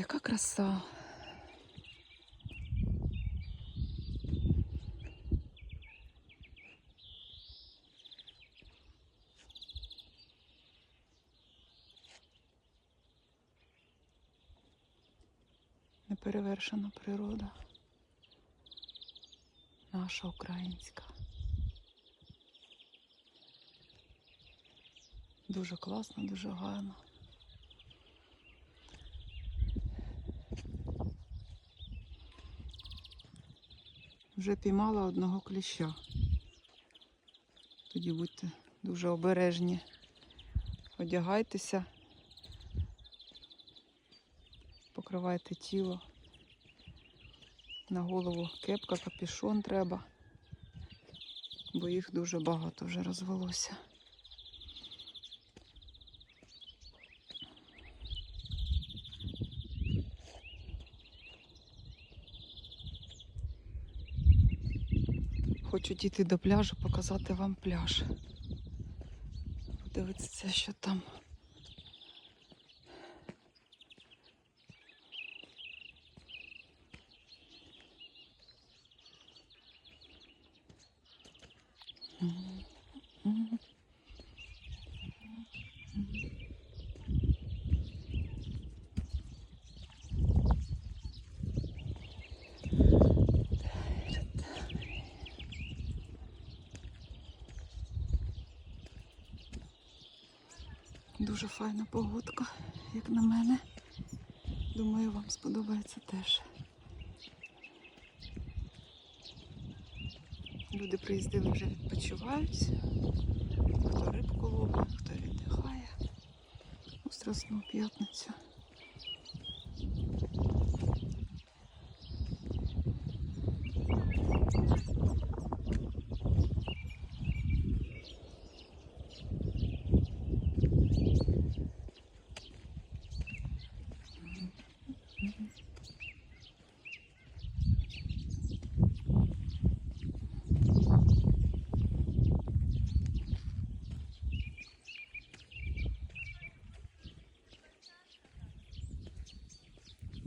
Яка краса. Неперевершена природа. Наша українська. Дуже класно, дуже гарно. Вже піймала одного кліща. Тоді будьте дуже обережні. Одягайтеся, покривайте тіло. На голову кепка, капюшон треба, бо їх дуже багато вже розвелося. Хочу дійти до пляжу, показати вам пляж. Подивитися, що там. Дуже файна погодка, як на мене. Думаю, вам сподобається теж. Люди приїздили вже відпочивають. Хто рибку ловить, хто віддихає у Страсну п'ятницю.